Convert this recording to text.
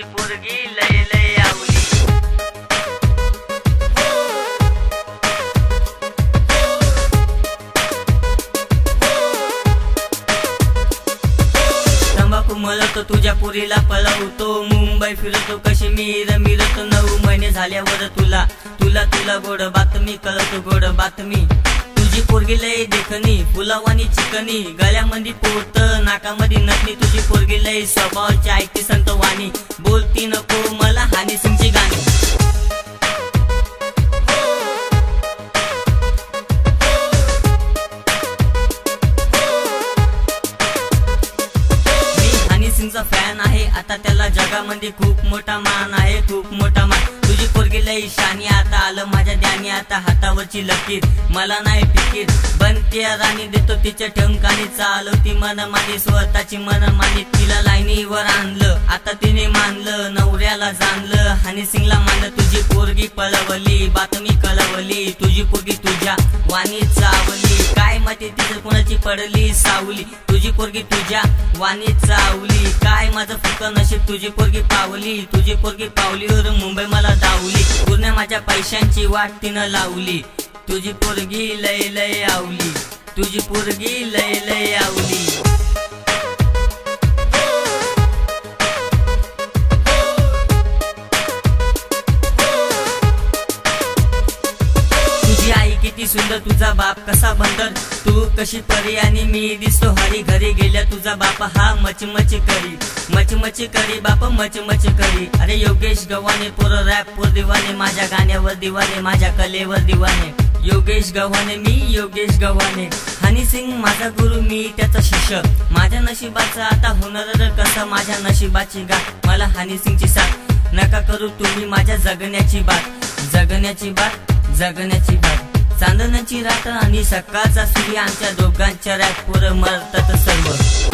माझी पोरगी लय लय आवली. तंबाखू मलतो तुझ्या पुरीला पळवतो मुंबई फिरतो काश्मीर मिरत. नऊ महिने झाल्यावर तुला तुला तुला गोड बातमी कळतो गोड बातमी. तुझी पोरगी लय देखणी फुलावानी चिकनी गळ्यामध्ये पोरत नाकामध्ये नकली तुझी पोरगी लय स्वभाव ऐकते संत नाही. बोलती नको मला हानी सिंगची फॅन आहे. आता त्याला जगामध्ये खूप मोठा मान आहे खूप मोठा मान. तुझी पोरगी लई शानी आता आलं माझ्या ध्यानी आता हातावरची लकीर. मला नाही फिकीर. बनते राणी देतो तिच्या ठिकाणी चालवती मनमानी स्वतःची मनमानी तिला लाईनीवर आणलं आता तिने मानलं नवऱ्याला जाणलं. हनी सिंगला मानलं तुझी पोरगी पळवली. बातमी कळवली तुझी पोरगी तुझ्या वाणी चावली. माहिती तिथे कोणाची पडली सावली. तुझी पोरगी तुझ्या वाणी चावली. काय माझं फुक नशीब तुझी पोरगी पावली. तुझी पोरगी पावलीवर मुंबई मला दावली पूर्ण माझ्या पैशांची वाट तिनं लावली. तुझी पोरगी लय लय आवली. तुझी पोरगी लय लय आवली. किती सुंदर तुझा बाप कसा बंदर? तू कशी परी आणि मी दिसतो हरी घरी. गेल्या तुझा बाप हा मचमच करी. मचमच करी बाप मचमच करी. अरे योगेश गव्हाणे पोर रॅप पोर दिवाने माझ्या गाण्यावर दिवाने माझ्या कलेवर दिवाने योगेश गव्हाणे मी योगेश गव्हाणे. हनी सिंग माझा गुरु मी त्याचा शिष्य माझ्या नशिबाचा आता होणार कसा? माझ्या नशिबाची गा मला हनी सिंगची साथ. नका करू तुम्ही माझ्या जगण्याची बात. जगण्याची बात जगण्याची बात. चांदण्याची रात आणि सकाळचा सूर्य आमच्या दोघांच्या रॅपवर मरतात सर्व.